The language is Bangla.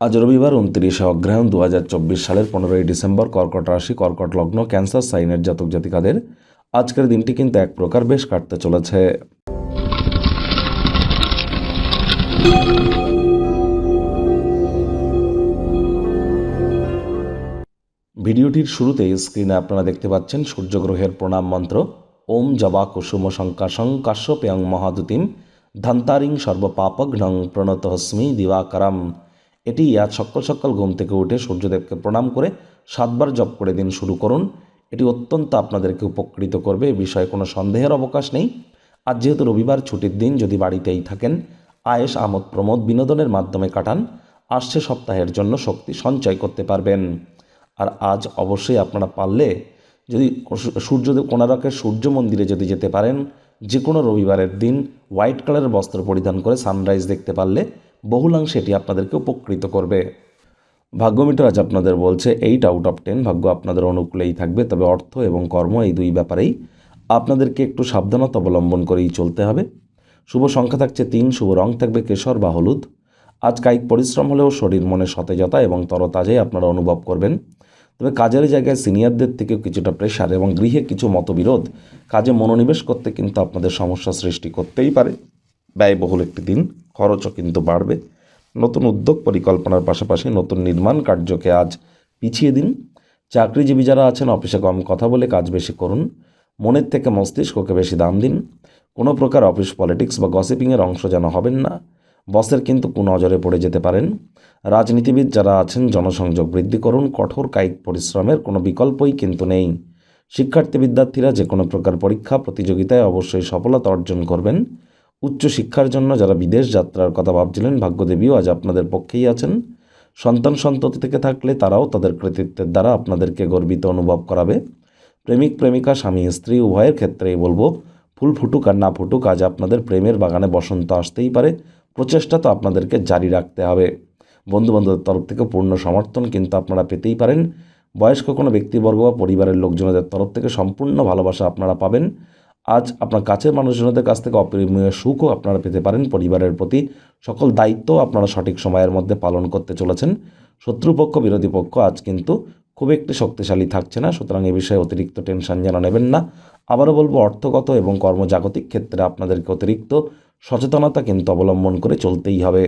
আজ রবিবার উনত্রিশে অগ্রহায়ণ দু হাজার চব্বিশ সালের পনেরোই ডিসেম্বর কর্কট রাশি, কর্কট লগ্ন, ক্যান্সার, সাইনের জাতক জাতিকাদের আজকের দিনটি কিন্তু এক প্রকার বেশ কাটতে চলেছে। ভিডিওটির শুরুতেই স্ক্রিনে আপনারা দেখতে পাচ্ছেন সূর্যগ্রহের প্রণাম মন্ত্র, ওম জবা কুসুম শঙ্কাশং কাশ্যপেয়ং মহাদুতিম, ধন্তারিং সর্বপাপঘ্নং প্রণত হস্মি দিবাকরম। এটি আজ সকাল সকাল ঘুম থেকে উঠে সূর্যদেবকে প্রণাম করে সাতবার জপ করে দিন শুরু করুন। এটি অত্যন্ত আপনাদেরকে উপকৃত করবে, এ বিষয়ে কোনো সন্দেহের অবকাশ নেই। আজ যেহেতু রবিবার, ছুটির দিন, যদি বাড়িতেই থাকেন আয়েস আমোদ, প্রমোদ বিনোদনের মাধ্যমে কাটান, আসছে সপ্তাহের জন্য শক্তি সঞ্চয় করতে পারবেন। আর আজ অবশ্যই আপনারা পারলে, যদি সূর্যদেব কোনারকের সূর্য মন্দিরে যদি যেতে পারেন যে কোনো রবিবারের দিন হোয়াইট কালারের বস্ত্র পরিধান করে সানরাইজ দেখতে পারলে বহুলাংশে এটি আপনাদেরকে উপকৃত করবে। ভাগ্যমিটার আজ আপনাদের বলছে, এইট আউট অফ টেন, ভাগ্য আপনাদের অনুকূলেই থাকবে, তবে অর্থ এবং কর্ম এই দুই ব্যাপারেই আপনাদেরকে একটু সাবধানতা অবলম্বন করেই চলতে হবে। শুভ সংখ্যা থাকছে তিন, শুভ রং থাকবে কেশর বা হলুদ। আজ কায়িক পরিশ্রম হলেও শরীর মনে সতেজতা এবং তরতাজাই আপনারা অনুভব করবেন। তবে কাজের জায়গায় সিনিয়রদের থেকেও কিছুটা প্রেশার এবং গৃহে কিছু মতবিরোধ কাজে মনোনিবেশ করতে কিন্তু আপনাদের সমস্যা সৃষ্টি করতেই পারে। ব্যয়বহুল একটি দিন। খরচও কিন্তু বাড়বে। নতুন উদ্যোগ পরিকল্পনার পাশাপাশি নতুন নির্মাণ কার্যকে আজ পিছিয়ে দিন। চাকরিজীবী যারা আছেন, অফিসে কম কথা বলে কাজ বেশি করুন। মনের থেকে মস্তিষ্ককে বেশি দাম দিন। কোনো প্রকার অফিস পলিটিক্স বা গসিপিংয়ের অংশ যেন হবেন না। বসের কিন্তু কুনজরে পড়ে যেতে পারেন। রাজনীতিবিদ যারা আছেন, জনসংযোগ বৃদ্ধি করুন। কঠোর কায়িক পরিশ্রমের কোনো বিকল্পই কিন্তু নেই। শিক্ষার্থী বিদ্যার্থীরা যে কোনো প্রকার পরীক্ষা, প্রতিযোগিতায় অবশ্যই সফলতা অর্জন করবেন। উচ্চ শিক্ষার জন্য যারা বিদেশ যাত্রার কথা ভাবছিলেন, ভাগ্যদেবীও আজ আপনাদের পক্ষেই আছেন। সন্তান সন্ততি থেকে থাকলে তারাও তাদের কৃতিত্বের দ্বারা আপনাদেরকে গর্বিত অনুভব করাবে। প্রেমিক, প্রেমিকা, স্বামী, স্ত্রী, উভয়ের ক্ষেত্রেই বলব, ফুল ফুটুক আর না ফুটুক আজ আপনাদের প্রেমের বাগানে বসন্ত আসতেই পারে। প্রচেষ্টা তো আপনাদেরকে জারি রাখতে হবে। বন্ধু বান্ধবের তরফ থেকে পূর্ণ সমর্থন কিন্তু আপনারা পেতেই পারেন। বয়স্ক কোনো ব্যক্তিবর্গ বা পরিবারের লোকজনদের তরফ থেকে সম্পূর্ণ ভালোবাসা আপনারা পাবেন। আজ আপনার কাছের মানুষজনদের কাছ থেকে অপরিমেয় সুখও আপনারা পেতে পারেন। পরিবারের প্রতি সকল দায়িত্ব আপনারা সঠিক সময়ের মধ্যে পালন করতে চলেছেন। শত্রুপক্ষ, বিরোধী পক্ষ আজ কিন্তু খুব একটি শক্তিশালী থাকছে না। সুতরাং এ বিষয়ে অতিরিক্ত টেনশন যেন নেবেন না। আবারও বলব, অর্থগত এবং কর্মজাগতিক ক্ষেত্রে আপনাদেরকে অতিরিক্ত সচেতনতা কিন্তু অবলম্বন করে চলতেই হবে।